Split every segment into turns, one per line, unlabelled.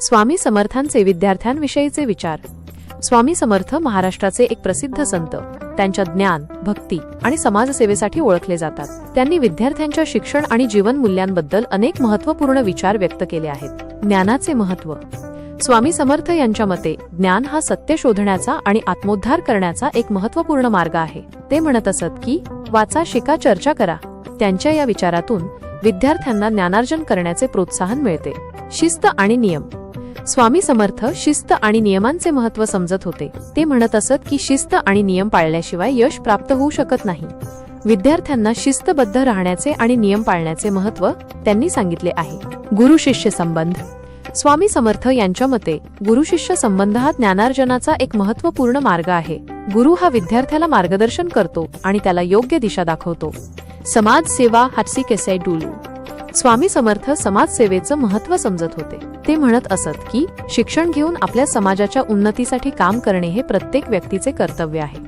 स्वामी समर्थांचे विद्यार्थ्यांविषयीचे विचार. स्वामी समर्थ महाराष्ट्राचे एक प्रसिद्ध संत. त्यांच्या ज्ञान भक्ती आणि समाजसेवेसाठी ओळखले जातात. त्यांनी विद्यार्थ्यांच्या शिक्षण आणि जीवन मूल्यांबद्दल अनेक महत्त्वपूर्ण विचार व्यक्त केले आहेत. ज्ञानाचे महत्त्व. स्वामी समर्थ यांच्या मते ज्ञान हा सत्य शोधण्याचा आणि आत्मोद्धार करण्याचा एक महत्त्वपूर्ण मार्ग आहे. ते म्हणत असत की वाचा शिका चर्चा करा. त्यांच्या या विचारातून विद्यार्थ्यांना ज्ञानार्जन करण्याचे प्रोत्साहन मिळते. शिस्त आणि नियम. स्वामी समर्थ शिस्त आणि नियमांचे महत्त्व समजत होते. ते म्हणत असत की शिस्त आणि नियम पाळल्याशिवाय यश प्राप्त होऊ शकत नाही. विद्यार्थ्यांना शिस्तबद्ध राहण्याचे आणि नियम पाळण्याचे महत्त्व त्यांनी सांगितले आहे. गुरु शिष्य संबंध. स्वामी समर्थ यांच्या मते गुरु शिष्य संबंध हा ज्ञानार्जनाचा एक महत्त्वपूर्ण मार्ग आहे. गुरु हा विद्यार्थ्याला मार्गदर्शन करतो आणि त्याला योग्य दिशा दाखवतो. समाज सेवा हाटसी केसे डुलू. स्वामी समर्थ समाजसेवेचं महत्त्व समजत होते. ते म्हणत असत की शिक्षण घेऊन आपल्या समाजाच्या उन्नतीसाठी काम करणे हे प्रत्येक व्यक्तीचे कर्तव्य आहे.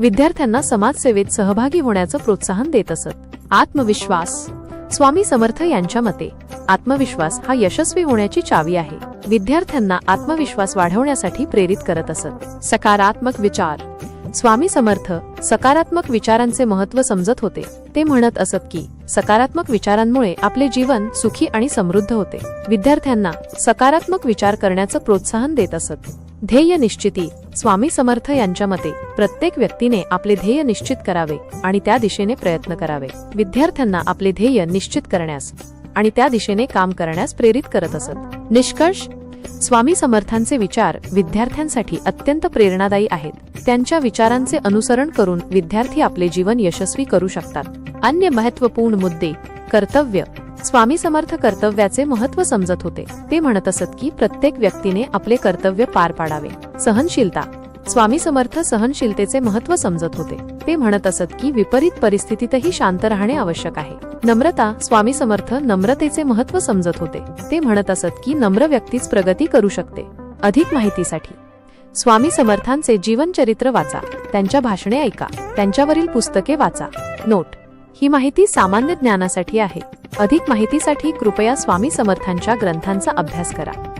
विद्यार्थ्यांना समाजसेवेत सहभागी होण्याचं प्रोत्साहन देत असत. आत्मविश्वास. स्वामी समर्थ यांच्या मते आत्मविश्वास हा यशस्वी होण्याची चावी आहे. विद्यार्थ्यांना आत्मविश्वास वाढवण्यासाठी प्रेरित करत असत. सकारात्मक विचार. स्वामी समर्थ सकारात्मक विचारांचे महत्त्व समजत होते. ते म्हणत असत की सकारात्मक विचारांमुळे आपले जीवन सुखी आणि समृद्ध होते. विद्यार्थ्यांना सकारात्मक विचार करण्याचं प्रोत्साहन देत असत. ध्येय निश्चिती स्वामी समर्थ यांच्या मते प्रत्येक व्यक्तीने आपले ध्येय निश्चित करावे आणि त्या दिशेने प्रयत्न करावे. विद्यार्थ्यांना आपले ध्येय निश्चित करण्यास आणि त्या दिशेने काम करण्यास प्रेरित करत असत. निष्कर्ष स्वामी समर्थांचे विचार विद्यार्थ्यांसाठी अत्यंत प्रेरणादायी आहेत. त्यांच्या विचारांचे अनुसरण करून विद्यार्थी आपले जीवन यशस्वी करू शकतात. अन्य महत्त्वपूर्ण मुद्दे कर्तव्य स्वामी समर्थ कर्तव्याचे महत्त्व समजत होते. ते म्हणत असत की प्रत्येक व्यक्तीने आपले कर्तव्य पार पाडावे. सहनशीलता स्वामी समर्थ सहनशीलतेचे महत्त्व समजत होते. ते म्हणत असत की विपरीत परिस्थितीतही शांत राहणे आवश्यक आहे. नम्रता स्वामी समर्थ नम्रतेचे महत्त्व समजत होते. ते म्हणत असत की नम्र व्यक्तीच प्रगती करू शकते. अधिक माहितीसाठी. स्वामी समर्थांचे जीवनचरित्र वाचा. त्यांच्या भाषणे ऐका. त्यांच्यावरील पुस्तके वाचा. नोट. ही माहिती सामान्य ज्ञानासाठी आहे. अधिक माहितीसाठी कृपया स्वामी समर्थांच्या ग्रंथांचा अभ्यास करा.